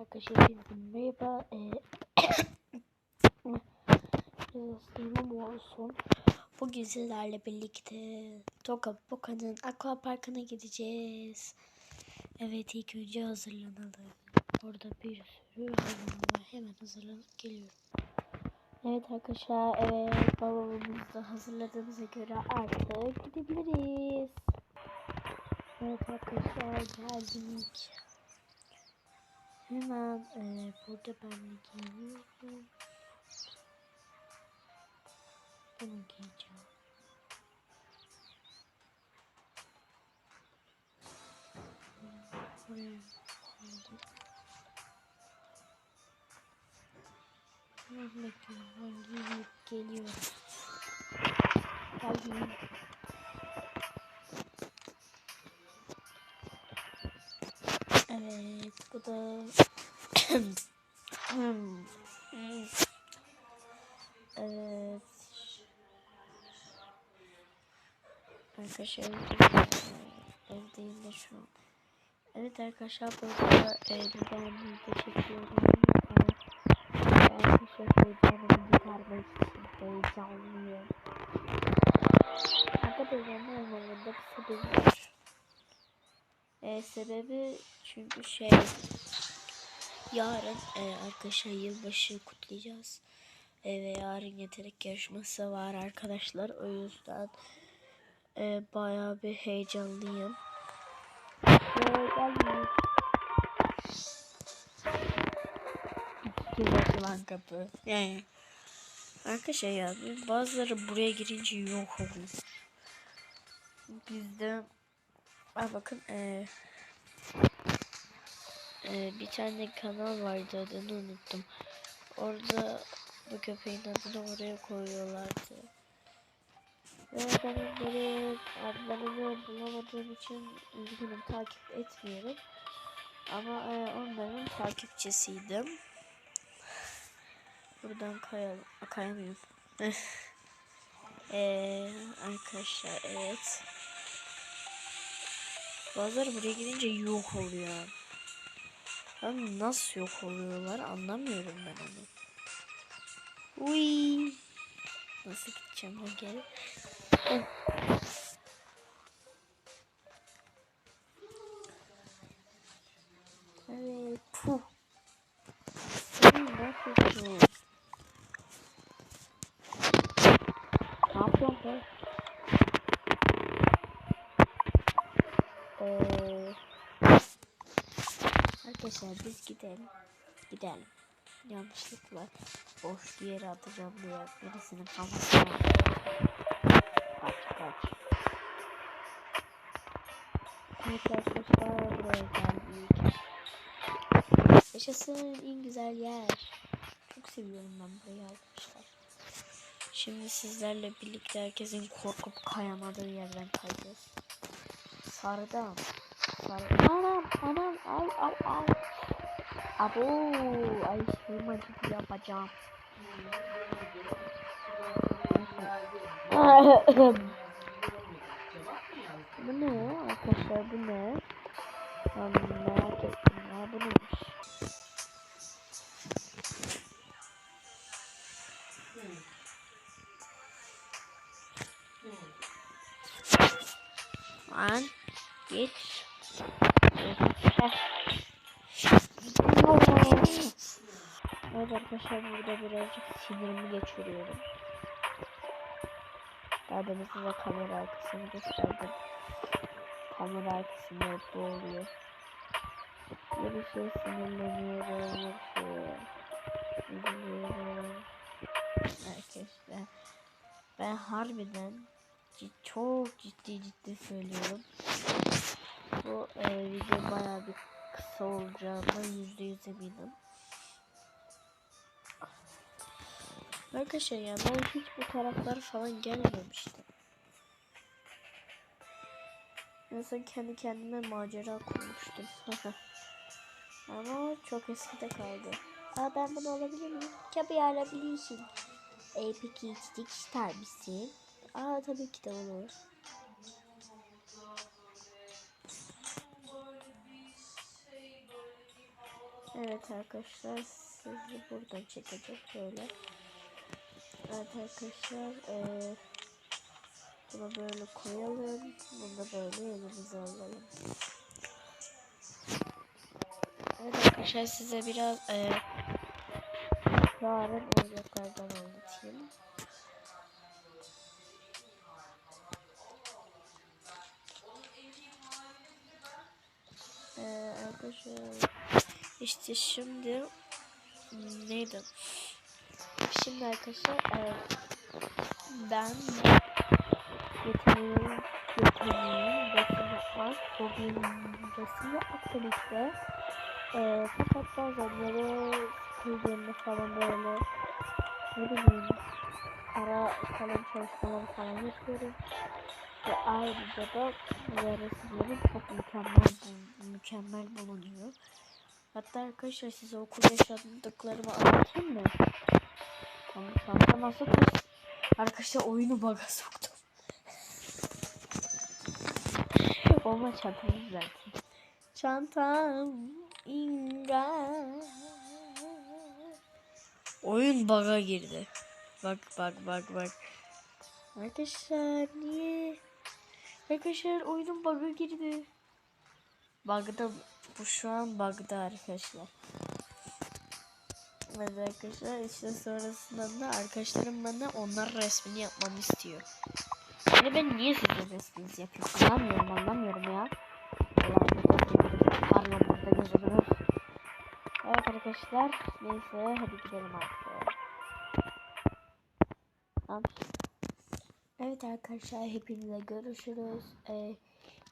Arkadaşlar hepinize merhaba. Ee, Slimim olsun. Bugün sizlerle birlikte Toka Boka'nın aqua parkına gideceğiz. Evet ilk önce hazırlanalım. Orada bir sürü hayvan var. Hemen hazırlanıp geliyorum. Evet arkadaşlar evet balonumuzu da hazırladığımıza göre artık gidebiliriz. Evet arkadaşlar geldik. Hemen e, burada ben de giyiniyorum. Bunu giyeceğim. Buraya koydum. Hemen bekliyorum. Ben. Bu da evet. Arkadaşlar evdeyim de şu an. Evet arkadaşlar burada e, bir ben video çekiyorum. Arkadaşlar heyecanımı gidermek için heyecanlıyım. Arkadaşlar ne olmalı bir sebebi var. E, sebebi çünkü şey yarın e, arkadaşlar yılbaşı kutlayacağız. E, ve yarın yetenek yarışması var arkadaşlar. O yüzden e, bayağı bir heyecanlıyım. Açılan kapı. Yani. Arkadaşlar ya bazıları buraya girince yok oluyor. Bizde bakın ee, ee, bir tane kanal vardı adını unuttum. Orada bu köpeğin adını oraya koyuyorlardı. Ve ben onları adlarını bulamadığım için üzgünüm takip etmiyorum. Ama e, onların takipçisiydim. Buradan kayalım. Kayamıyorum. Eee arkadaşlar evet. Bazıları buraya gidince yok oluyor. Abi nasıl yok oluyorlar anlamıyorum ben onu. Uy. Nasıl gideceğim ben geri? Oh. Evet. Puh. Sen ne yapıyorsun? Ne yapıyorsun be? Arkadaşlar biz gidelim. Gidelim. Yanlışlıkla boş bir yere atacağım diye birisinin kafasına. Kaç kaç. Evet arkadaşlar buraya geldik. Yaşasın en güzel yer. Çok seviyorum ben burayı arkadaşlar. Şimdi sizlerle birlikte herkesin korkup kayamadığı yerden kayacağız. Sarıdan. Anam anam ay ay ay. Abo ay şeyim acıdı yapacağım. bu ne arkadaşlar bu ne? Ben merak ettim ya bu neymiş? Lan geç. Evet arkadaşlar burada birazcık sinirimi geçiriyorum. Daha demin size kamera arkasını gösterdim. Kamera arkasında bu oluyor. Bir şey sinirleniyorum. Bir şey üzülüyorum. Arkadaşlar ben harbiden çok ciddi ciddi söylüyorum. Bu e, video bayağı bir kısa olacağına yüzde yüz eminim. Arkadaşlar ya ben hiç bu taraflara falan gelmemiştim. En son kendi kendime macera kurmuştum. Ama çok eskide kaldı. Aa ben bunu alabilir miyim? Tabii alabilirsin. E peki içecek ister misin? Aa tabii ki de olur. Evet arkadaşlar sizi buradan çekeceğim böyle. Evet arkadaşlar eee bunu böyle koyalım. Bunu da böyle elimize alalım. Evet arkadaşlar size biraz eee yarın oyuncaklardan anlatayım. Ee, arkadaşlar işte şimdi neydi? Şimdi arkadaşlar e, ben yeteneğim yeteneğim resim yapmak bugün resim yapmak birlikte e, fakat bazenleri sıkıldığımda falan böyle ne bileyim kara kalem çalışmaları falan yapıyorum ve ayrıca da resimlerim çok mükemmel mükemmel bulunuyor. Hatta arkadaşlar size okul yaşadıklarımı anlatayım mı? Tamam, nasıl kız? Arkadaşlar oyunu baga soktum. Olma çantamı düzelteyim. Çantam inga. Oyun baga girdi. Bak bak bak bak. Arkadaşlar niye? Arkadaşlar oyunun bug'a girdi. Bug'da bu şu an bug'da arkadaşlar. Evet arkadaşlar işte sonrasında da arkadaşlarım bana onlar resmini yapmamı istiyor. Yani ben niye sizin resminizi yapıyorum anlamıyorum anlamıyorum ya. Allah burada gözüküyor. Evet arkadaşlar neyse hadi gidelim artık. Evet arkadaşlar hepinize görüşürüz. Ee,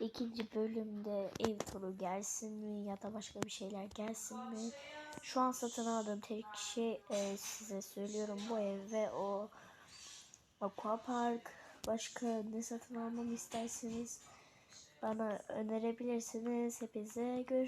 ikinci bölümde ev turu gelsin mi ya da başka bir şeyler gelsin mi? Şu an satın aldığım tek şey e, size söylüyorum bu ev ve o aqua park. Başka ne satın almamı isterseniz bana önerebilirsiniz. Hepinize görüşürüz.